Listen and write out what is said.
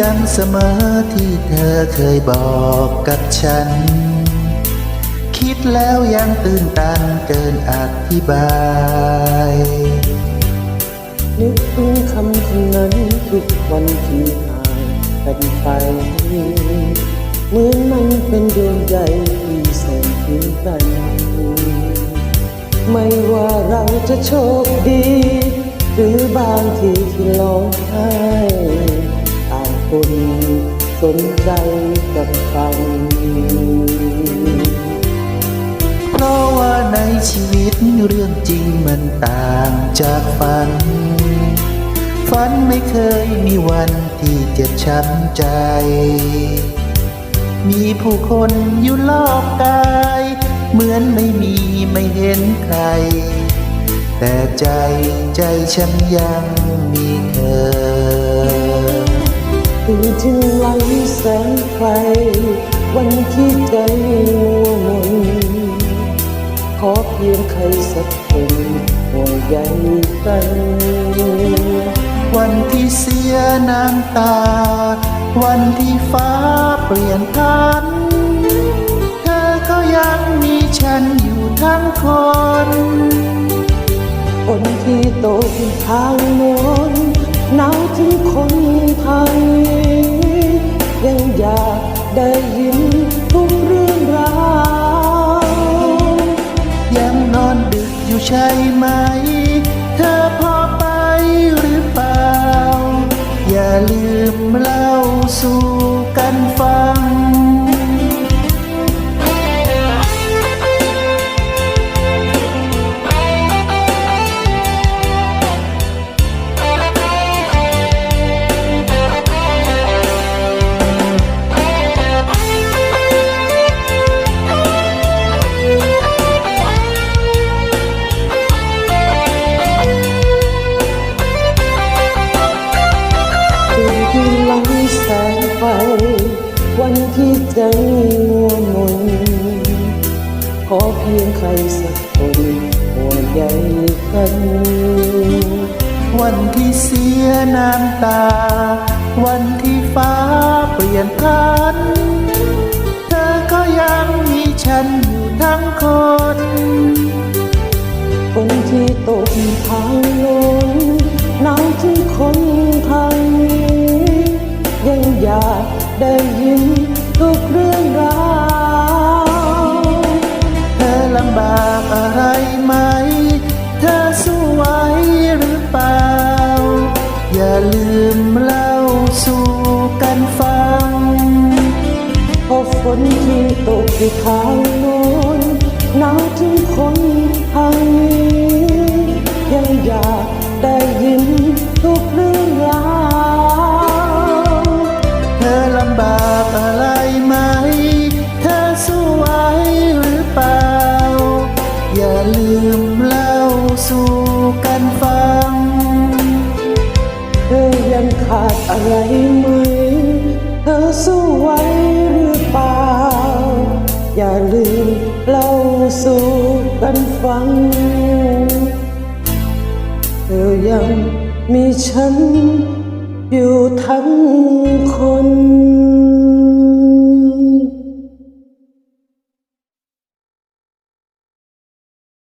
จำเสมอที่เธอเคยบอกกับฉัน คิดแล้วยังตื่นตันเกินอธิบาย นึกถึงคำคำนั้นทุกวันที่ห่างกันไป เหมือนมันเป็นดวงใจที่แสนถึงกัน ไม่ว่าเราจะโชคดี หรือบางทีที่ร้องหา สนใจกับฟังเพราะว่าในชีวิตเรื่องจริงมันต่างจากฝัน ฝันไม่เคยมีวันที่เจ็บช้ำใจ มีผู้คนอยู่รอบกาย เหมือนไม่มีไม่เห็นใคร แต่ใจใจฉันยังมีเธอ ถึงถึงหลัง แสงไฟ วันที่ใจมัวมนขอเพียงใครสักคนห่วงใยกัน วันที่เสียน้ำตา วันที่ฟ้าเปลี่ยนพัน เธอก็ยังมีฉันอยู่ทั้งคน คนที่ตขึ้นทางโน้นหนาวถึงคน ช่ไหม เธอพอไปหรือเปล่า อย่าลืมเล่าสู่ นที่ใจมัวมนขอเพียงใครสักคนห่วงใยกันวันที่เสียน้ำตา วันที่ฟ้าเปลี่ยนพันเธอก็ยังมีฉันอยู่ทั้งคนคนที่ตกทางลนหนาวถึงคนไทยยังอยากได้ สู่กันฟังพราะฝนที่ตกที่ทางโน้นหนาวถึงคนไทยยังอยากได้ยินทุกเรื่องราวเธอลำบากอะไรไหม เธอสู้ไหวหรือเปล่า อย่าลืมเล่าสู่กันฟัง อะไรไหมเธอสู้ไหวหรือเปล่า อย่าลืมเล่าสู่กันฟัง เธอยังมีฉันอยู่ทั้งค